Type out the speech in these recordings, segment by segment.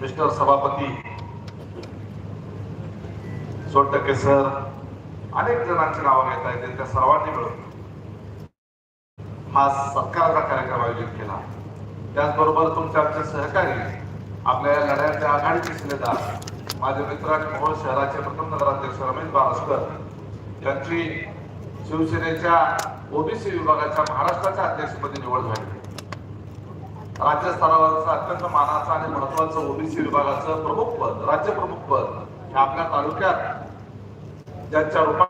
Mister सभापती Sontakke sir अनेक जणांची नावं घेता येतील त्या सर्वांनी मिळून हा सत्काराचा कार्यक्रम आयोजित केला. त्याचबरोबर तुमच्या आमचे सहकारी आपल्या या लढ्याचे आघाडीचे शिलेदार माझे मित्र आणि मोहोळ शहराचे प्रथम नगराध्यक्ष रमेश बारस्कर यांची शिवसेनेच्या ओबीसी विभागाच्या महाराष्ट्राच्या अध्यक्षपदी निवड झाली. राज्य स्तरावरचं अत्यंत मानाचं आणि महत्वाचं ओबीसी विभागाचं प्रमुख पद राज्य प्रमुख पद हे आपल्या तालुक्यात ज्यांच्या रूपात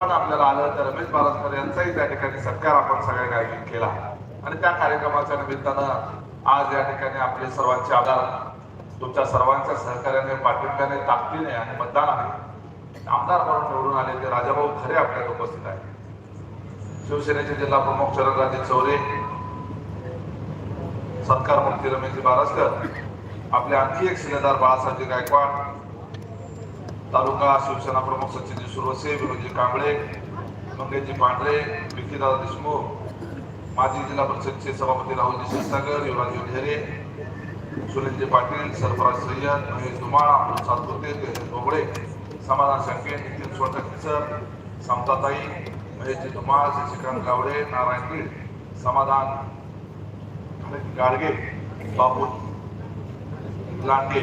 आपल्याला आलं तर रमेश बारासकर यांचाही त्या ठिकाणी सत्कार आपण सगळ्यांनी आयोजित केला. आणि त्या कार्यक्रमाच्या निमित्तानं आज या ठिकाणी आपले सर्वांचे आभार. तुमच्या सर्वांच्या सहकार्याने पाठिंब्याने ताकदीने आणि मतदानाने आमदार म्हणून निवडून आले ते राजाभाऊ खरे आपल्यात उपस्थित आहेत. शिवसेनेचे जिल्हा प्रमुख शरदराजे चौरे सत्कार मंत्री रमेशजी बारसकर आपले आणखी एक शिलेदार बाळासाहेबजी गायकवाड तालुका शिवसेना प्रमुख सचिनजी सुरवसे विनोदजी कांबळे मंगेशजी पांढरे विकीदादा देशमुख माजी जिल्हा परिषदचे सभापती राहुलजी क्षीरसागर युवराजी ढेरे सुनीलजी पाटील सरफराज सय्यद महेश धुमाळ अमोल सातपुते तेजस बोबडे समाधान शंके नितीन सोनटकेसर समताताई महेशजी धुमाळ शशिकांत गावडे नारायण समाधान गाडगे बापू लांडगे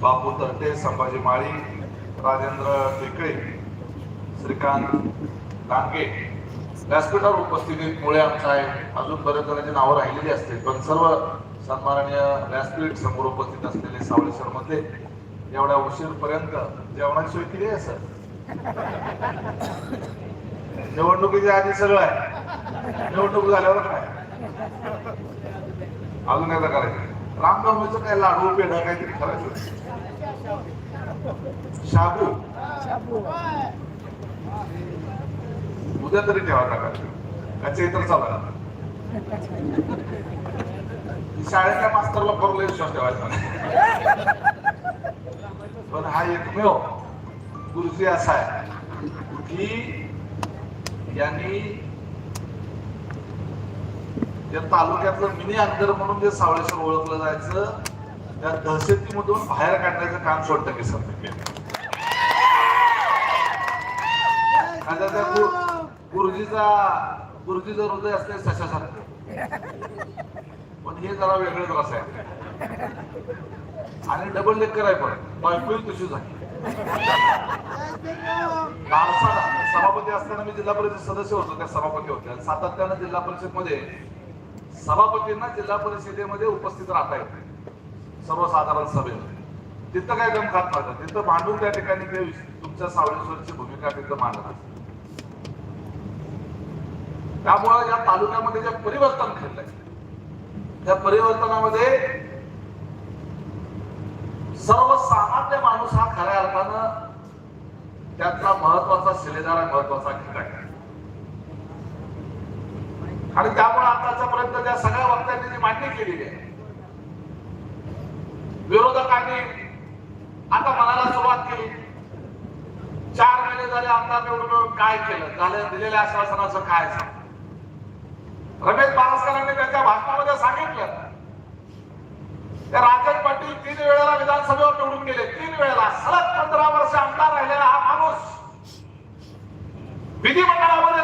बापू तरटे संभाजी माळी राजेंद्र टेकळे श्रीकांत लांडगे. व्यासपीठावर उपस्थितीमुळे आमचा आहे अजून बरेच जणांची नावं राहिलेली असतील पण सर्व सन्माननीय व्यासपीठ समोर उपस्थित असलेले सावळेश्वर मध्ये एवढ्या उशीरपर्यंत जेवणाची सोय केली आहे सर निवडणुकीच्या आधी सगळं आहे. निवडणूक झाल्यावर काय? अजून एकदा करायचं. रामनवमीचं काय लाडू पेढा काहीतरी करायचं? शाबू. उद्या तरी ठेवा नका त्याच्या इतर चालू शाळेतल्या मास्तरला फरले विश्वास ठेवायचा. पण हा एकमेव गुरुजी असा आहे की यांनी या तालुक्यातलं मिनी अंतर म्हणून जे सावळेश्वर ओळखलं जायचं त्या दहशतीमधून बाहेर काढण्याचं काम सोडतं की सर त्या गुरुजीचा गुरुजीचं हृदय असते सशासारखं. पण हे जरा वेगळंच रस आहे. आणि डबल डेकर आहे पण बायकोही तशी झाली. सभापती असताना मी जिल्हा परिषद सदस्य होतो त्या सभापती होत्या. आणि सातत्यानं जिल्हा परिषदमध्ये सभापतींना जिल्हा परिषदेमध्ये उपस्थित राहता येते सर्वसाधारण सभेमध्ये. तिथं काय दम खात नव्हतं. तिथं मांडून त्या ठिकाणी तुमच्या सावळेश्वरची भूमिका तिथं मांडणार त्यामुळं या तालुक्यामध्ये जे परिवर्तन घडलंय त्या परिवर्तनामध्ये सर्वसामान्य माणूस हा खऱ्या अर्थानं त्यातला महत्त्वाचा शिलेदार आहे महत्त्वाचा घटक आहे. आणि त्यामुळे आतापर्यंत त्या सगळ्या वक्त्यांनी ती मांडणी केलेली आहे विरोधकांनी आता मनाला सुरुवात केली. चार महिने झाले आमदार निवडून काय केलं? झालं दिलेल्या आश्वासनाचं काय सांग रमेश बारस्करांनी त्यांच्या भाषणामध्ये सांगितलं. त्या राजन पाटील तीन वेळेला विधानसभेवर निवडून गेले. तीन वेळेला सलग पंधरा वर्ष आमदार राहिलेला हा माणूस. विधिमंडळामध्ये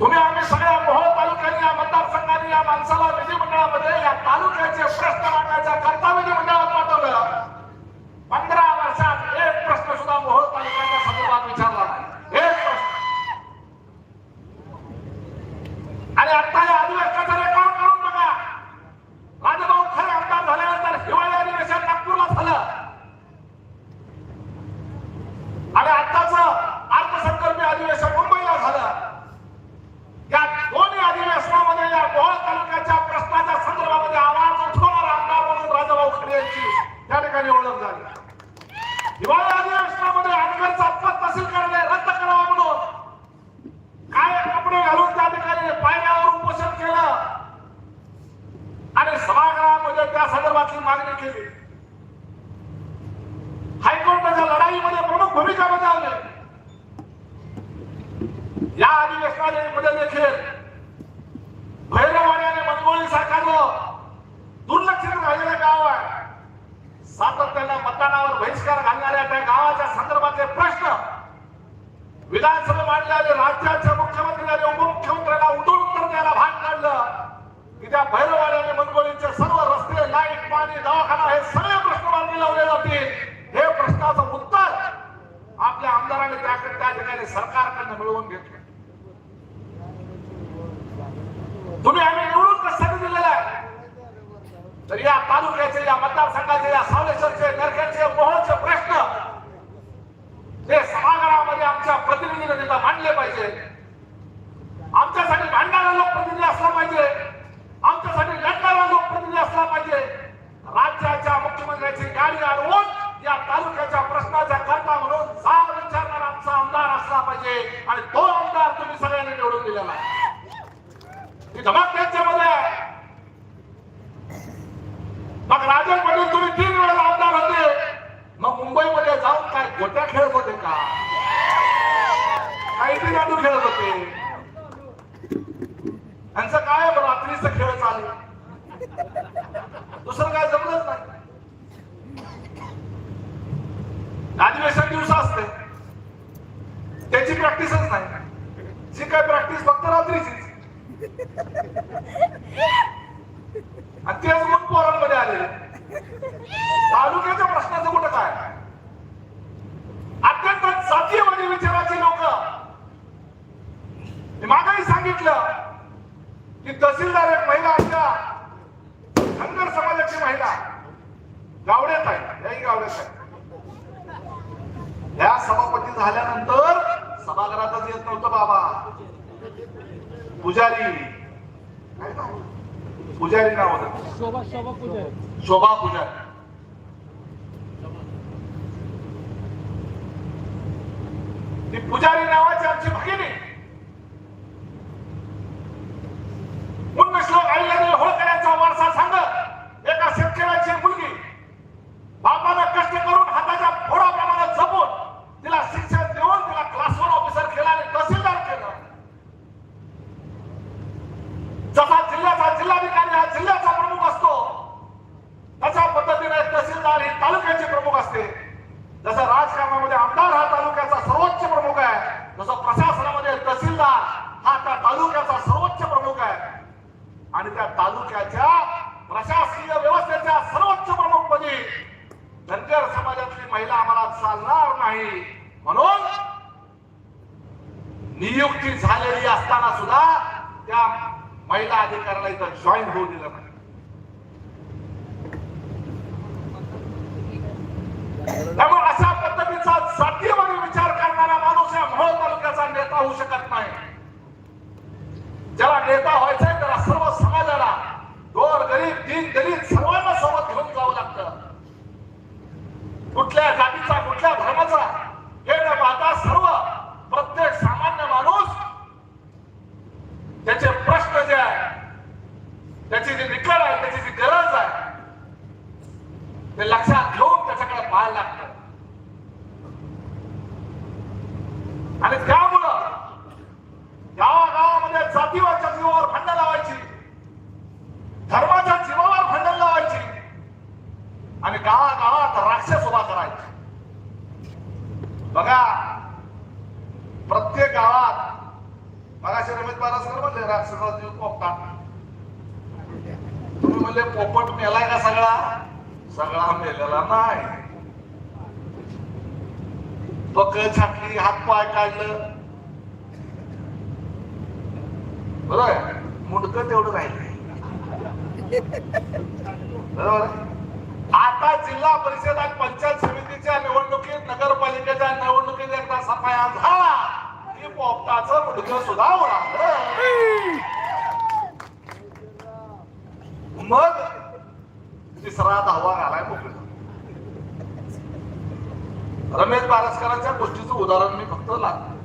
तुम्ही आम्ही सगळ्या मोहोळ तालुक्याने या मतदारसंघाने या माणसाला विधिमंडळामध्ये या तालुक्याचे प्रश्न मांडण्याच्या करता विधिमंडळात पाठवलं पंधरा वर्षात एक प्रश्न सुद्धा मोहोळ तालुक्याच्या संदर्भात विचारला नाही एक प्रश्न आणि आता या अधिवेशनाचा रेकॉर्ड काढून बघा राजभाऊ खरे आमदार झाल्यानंतर हिवाळी अधिवेशन नागपूरला झालं आणि आताच अर्थसंकल्पीय अधिवेशन मुंबईला झालं या दोन्ही अधिवेशनामध्ये या मोहोळ तालुक्याच्या प्रश्नाच्या संदर्भामध्ये आवाज उठवणारा आमदार म्हणून राजाभाऊ यांची त्या ठिकाणी ओळख झाली. हिवाळी अधिवेशनामध्ये अनगरचा पद तहसील कार्यालय रद्द करावा म्हणून काय कपडे घालून त्या ठिकाणी पायऱ्यावर उपोषण केलं? आणि सभागृहामध्ये त्या संदर्भातली मागणी केली. हायकोर्टाच्या लढाईमध्ये प्रमुख भूमिका बजावली. या अधिवेशनामध्ये देखील भैरवाड्याने मंगोळी साकारलं बहिष्कार घालणाऱ्या त्या गावाच्या संदर्भातले प्रश्न विधानसभा मांडल्याने राज्याच्या मुख्यमंत्र्याने उपमुख्यमंत्र्याला उठून उत्तर द्यायला भाग काढलं की त्या भैरवाड्याने मंगोळीचे सर्व रस्ते लाइट पाणी दवाखाना हे राजन तुम्ही तीन वेळेला आमदार होते. मग मुंबईमध्ये जाऊन काय गोट्या खेळत होते का? काहीतरी ती खेळत होते. यांचं काय रात्रीच खेळ चालू. दुसरं काय जमलंच नाही. अधिवेशन दिवस असते. त्याची प्रॅक्टिसच नाही. जी काय प्रॅक्टिस फक्त रात्रीची तेच मग पोरांमध्ये आलेले. तालुक्याच्या प्रश्नाचं कुठं काय? अत्यंत जातीयवादी विचाराची लोक. मागाही सांगितलं की तहसीलदार एक महिला आमच्या धनगर समाजाची महिला. गावड्यात आहे. याही गावड्यात आहे. या सभापती झाल्यानंतर सभागृहातच येत नव्हतं बाबा. पुजारी? पुजारी नाव होतं. शोभा शोभा पूजा शोभा पुजारी. ती पुजारी नावाची आमची भगिनी मुन्न श्लोक आईला होळकऱ्यांचा वारसा सांगत एका शेतकऱ्याची मुलगी बापाला कष्ट करून हाताच्या फोडाप्रमाणे जपून तिला शिक्षण देऊन तिला क्लास वन ऑफिसर केला आणि तहसीलदार केलं जसा जिल्ह्याचा जिल्हाधिकारी हा जिल्ह्याचा प्रमुख असतो तशा पद्धतीने तहसीलदार ही तालुक्याचे प्रमुख असते जसं राजकारणामध्ये आमदार हा तालुक्याचा सर्वोच्च प्रमुख आहे तसं प्रशासनामध्ये तहसीलदार हा त्या तालुक्याचा सर्वोच्च प्रमुख आहे आणि त्या तालुक्याच्या प्रशासकीय व्यवस्थेच्या सर्वोच्च प्रमुखपदी धनगर समाजातली महिला आम्हाला चालणार नाही म्हणून नियुक्ती झालेली असताना सुद्धा त्या महिला अधिकाऱ्याला इथं जॉईन होऊ दिलं नाही. त्यामुळे अशा पद्धतीचा जातीवर विचार करणारा माणूस या मोहोळ तालुक्याचा नेता होऊ शकत नाही. ज्याला नेता व्हायचंय त्याला सर्व समाजाला गोर गरीब दीन गरीब सर्वांना सोबत घेऊन जावं लागतं. कुठल्या जातीचा कुठल्या धर्माचा हे न पाहता सर्व प्रत्येक सामान्य माणूस त्याचे प्रश्न जे आहे त्याची जी निकड आहे त्याची जी गरज आहे ते लक्षात घेऊन त्याच्याकडे पाहायला लागतं आणि त्यामुळं गावागावामध्ये जातीवाच्या जीवावर भांडण लावायची. धर्माच्या जीवावर भांडण लावायची. आणि गावागावात राक्षस उभा करायची. बघा प्रत्येक गावात मगाशी रमेश बारासकर म्हणले राक्षसाचा जीव पोपटा. तुम्ही म्हणले पोपट मेलाय का सगळा? सगळा मेलेला नाही. पक छाटली हात पाय काढलं. बरोबर आहे? मुंडकं तेवढं राहिलं बरोबर आता जिल्हा परिषद आणि पंचायत समितीच्या निवडणुकीत नगरपालिकेच्या निवडणुकीत एकदा सफाया झाला की पोपटाच मुंडकं सुद्धा उडाल मग तिसरा दहावा घालाय मोकळे रमेश बारसकरांच्या गोष्टीचं उदाहरण मी फक्त लागतो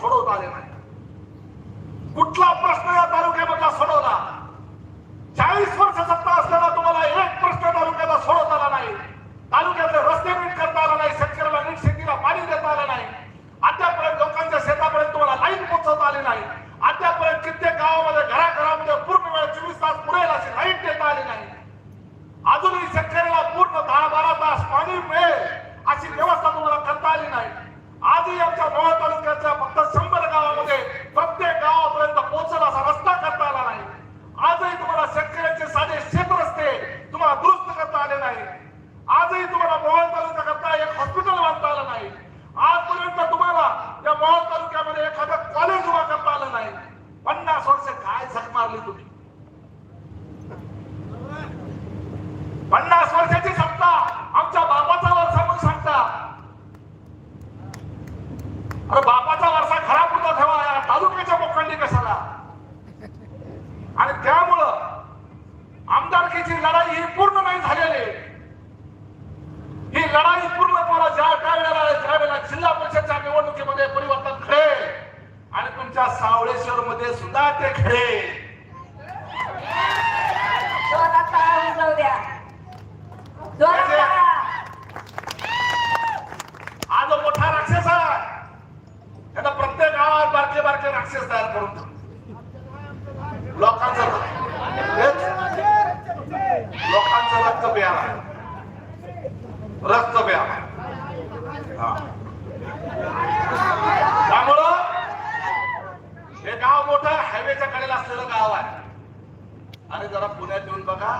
सोडवता आले नाही. कुठला काय तुम्ही पन्नास वर्षाची सांगता आमच्या बापाचा वारसा म्हणून सांगता. अरे बापाचा वारसा खराब होता ठेवा या तालुक्याच्या मोकांनी कशाला? आणि त्यामुळं आमदारकीची लढाई ही पूर्ण नाही झालेली. ही लढाई पूर्ण करा ज्या त्यावेळेला ज्या वेळेला जिल्हा परिषदच्या निवडणुकीमध्ये परिवर्तन खेळेल आणि तुमच्या सावळेश्वर मध्ये सुद्धा ते खेळेल द्या. हा जो मोठा राक्षस आहे. त्याला प्रत्येक गावात बारके बारके राक्षस तयार करून. लोकांचं लोकांचं रक्त प्याला रक्त प्याला. त्यामुळं हे गाव मोठं हायवेच्या कडेला असलेलं गाव आहे. आणि जरा पुण्यात येऊन बघा.